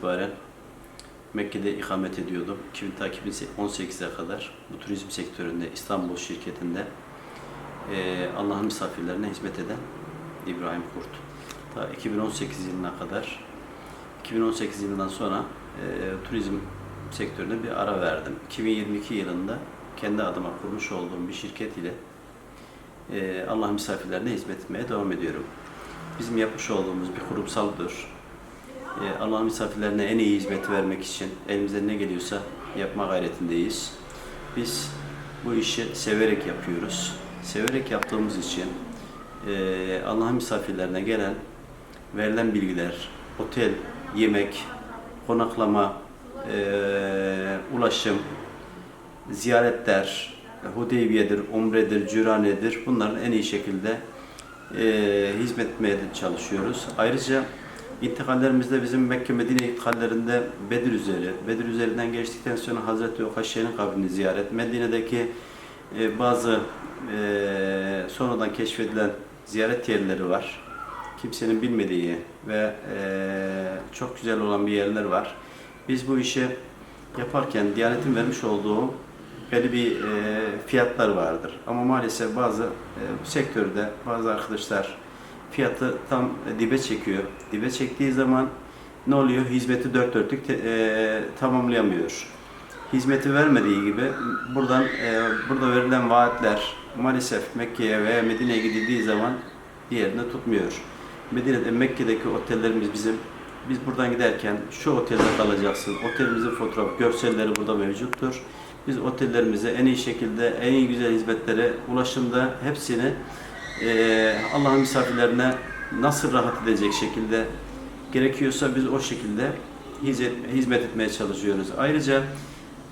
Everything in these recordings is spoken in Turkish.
2008 yılından itibaren Mekke'de ikamet ediyordum. 2000 ta 2018'e kadar bu turizm sektöründe İstanbul şirketinde eee, Allah'ın misafirlerine hizmet eden İbrahim Kurt. Ta 2018 yılına kadar 2018 yılından sonra eee, turizm sektörüne bir ara verdim. 2022 yılında kendi adıma kurmuş olduğum bir şirket ile eee, Allah'ın misafirlerine hizmet etmeye devam ediyorum. Bizim yapmış olduğumuz bir kurumsaldır. Ee, Allah'ın misafirlerine en iyi hizmet vermek için elimizden ne geliyorsa yapma gayretindeyiz. Biz bu işi severek yapıyoruz. Severek yaptığımız için e, Allah'ın misafirlerine gelen verilen bilgiler, otel, yemek, konaklama, e, ulaşım, ziyaretler, Hudeybiye'dir, Umre'dir, Cürane'dir bunların en iyi şekilde e, hizmet etmeye çalışıyoruz. Ayrıca intikallerimizde bizim Mekke Medine intikallerinde Bedir üzeri, Bedir üzerinden geçtikten sonra Hazreti Okaşi'nin kabrini ziyaret, Medine'deki e, bazı e, sonradan keşfedilen ziyaret yerleri var. Kimsenin bilmediği ve e, çok güzel olan bir yerler var. Biz bu işi yaparken Diyanet'in vermiş olduğu belli bir e, fiyatlar vardır. Ama maalesef bazı e, sektörde bazı arkadaşlar fiyatı tam dibe çekiyor. Dibe çektiği zaman ne oluyor? Hizmeti dört dörtlük te- e, tamamlayamıyor. Hizmeti vermediği gibi buradan e, burada verilen vaatler maalesef Mekke'ye veya Medine'ye gidildiği zaman diğerini tutmuyor. Medine'de Mekke'deki otellerimiz bizim biz buradan giderken şu otelde kalacaksın. Otelimizin fotoğraf, görselleri burada mevcuttur. Biz otellerimize en iyi şekilde, en iyi güzel hizmetlere ulaşımda hepsini eee, Allah'ın misafirlerine nasıl rahat edecek şekilde gerekiyorsa biz o şekilde hizmet, etmeye çalışıyoruz. Ayrıca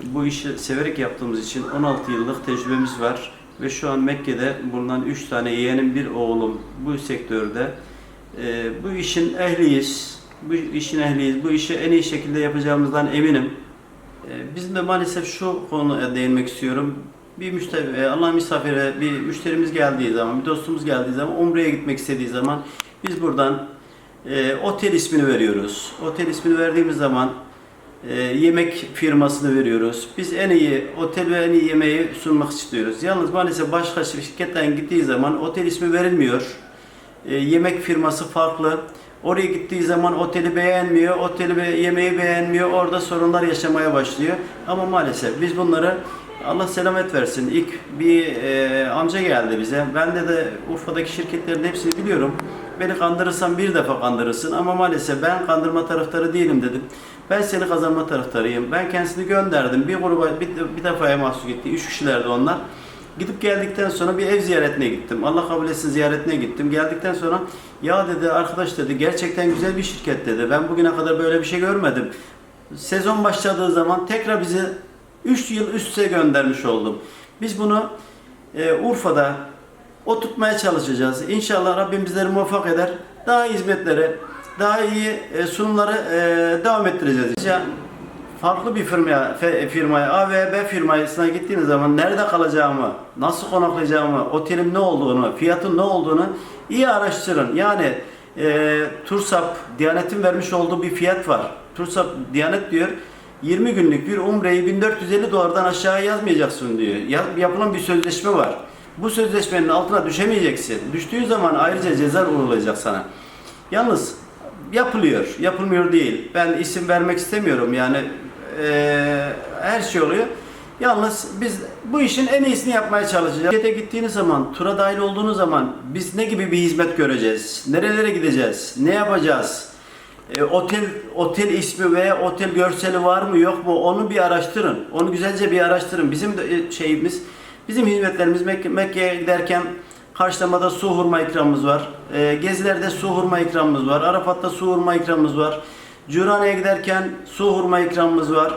bu işi severek yaptığımız için 16 yıllık tecrübemiz var ve şu an Mekke'de bulunan 3 tane yeğenim bir oğlum bu sektörde Eee, bu işin ehliyiz. Bu işin ehliyiz. Bu işi en iyi şekilde yapacağımızdan eminim. Ee, Bizim de maalesef şu konuya değinmek istiyorum. Bir müşteri, e, Allah misafire bir müşterimiz geldiği zaman, bir dostumuz geldiği zaman, Umre'ye gitmek istediği zaman biz buradan e, otel ismini veriyoruz. Otel ismini verdiğimiz zaman e, yemek firmasını veriyoruz. Biz en iyi otel ve en iyi yemeği sunmak istiyoruz. Yalnız maalesef başka şirketten gittiği zaman otel ismi verilmiyor. E, yemek firması farklı. Oraya gittiği zaman oteli beğenmiyor, oteli ve yemeği beğenmiyor, orada sorunlar yaşamaya başlıyor. Ama maalesef biz bunları Allah selamet versin. İlk bir e, amca geldi bize. Ben de de Urfa'daki şirketlerin hepsini biliyorum. Beni kandırırsan bir defa kandırırsın ama maalesef ben kandırma taraftarı değilim dedim. Ben seni kazanma taraftarıyım. Ben kendisini gönderdim. Bir gruba bir, bir defaya mahsus gitti. Üç kişilerdi onlar. Gidip geldikten sonra bir ev ziyaretine gittim. Allah kabul etsin ziyaretine gittim. Geldikten sonra ya dedi arkadaş dedi gerçekten güzel bir şirket dedi. Ben bugüne kadar böyle bir şey görmedim. Sezon başladığı zaman tekrar bizi 3 yıl üst üste göndermiş oldum. Biz bunu e, Urfa'da oturtmaya çalışacağız. İnşallah Rabbim bizleri muvaffak eder. Daha iyi hizmetlere, daha iyi e, sunumları e, devam ettireceğiz. Farklı bir firmaya, firmaya, A ve B firmasına gittiğiniz zaman nerede kalacağımı, nasıl konaklayacağımı, otelin ne olduğunu, fiyatın ne olduğunu iyi araştırın. Yani e, Tursap, Diyanet'in vermiş olduğu bir fiyat var. Tursap, Diyanet diyor 20 günlük bir umreyi 1450 dolardan aşağı yazmayacaksın diyor. Ya, yapılan bir sözleşme var. Bu sözleşmenin altına düşemeyeceksin. Düştüğün zaman ayrıca ceza uygulayacak sana. Yalnız yapılıyor, yapılmıyor değil. Ben isim vermek istemiyorum yani eee, her şey oluyor. Yalnız biz bu işin en iyisini yapmaya çalışacağız. Şirkete gittiğiniz zaman, tura dahil olduğunuz zaman biz ne gibi bir hizmet göreceğiz? Nerelere gideceğiz? Ne yapacağız? E, otel otel ismi veya otel görseli var mı yok mu? Onu bir araştırın. Onu güzelce bir araştırın. Bizim de e, şeyimiz, bizim hizmetlerimiz Mekke, Mekke'ye giderken karşılamada su hurma ikramımız var. E, gezilerde su hurma ikramımız var. Arafat'ta su hurma ikramımız var. Curane'ye giderken su hurma ikramımız var.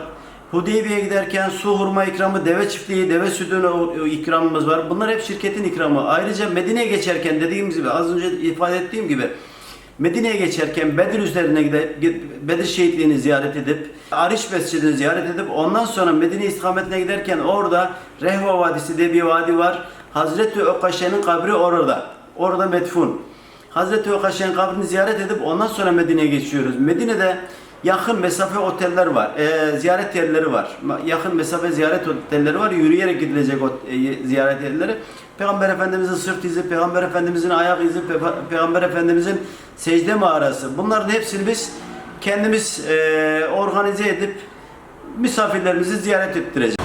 Hudeybiye'ye giderken su hurma ikramı, deve çiftliği, deve sütünü o- ikramımız var. Bunlar hep şirketin ikramı. Ayrıca Medine'ye geçerken dediğimiz gibi az önce ifade ettiğim gibi Medine'ye geçerken Bedir üzerine gidip Bedir şehitliğini ziyaret edip Ariş Mescidi'ni ziyaret edip ondan sonra Medine istikametine giderken orada Rehva Vadisi diye bir vadi var. Hazreti Ökaşe'nin kabri orada. Orada metfun. Hazreti Okaşen kabrini ziyaret edip ondan sonra Medine'ye geçiyoruz. Medine'de yakın mesafe oteller var, e, ziyaret yerleri var. Yakın mesafe ziyaret otelleri var, yürüyerek gidilecek o e, ziyaret yerleri. Peygamber Efendimizin sırt izi, Peygamber Efendimizin ayak izi, Pe- Peygamber Efendimizin secde mağarası. Bunların hepsini biz kendimiz e, organize edip misafirlerimizi ziyaret ettireceğiz.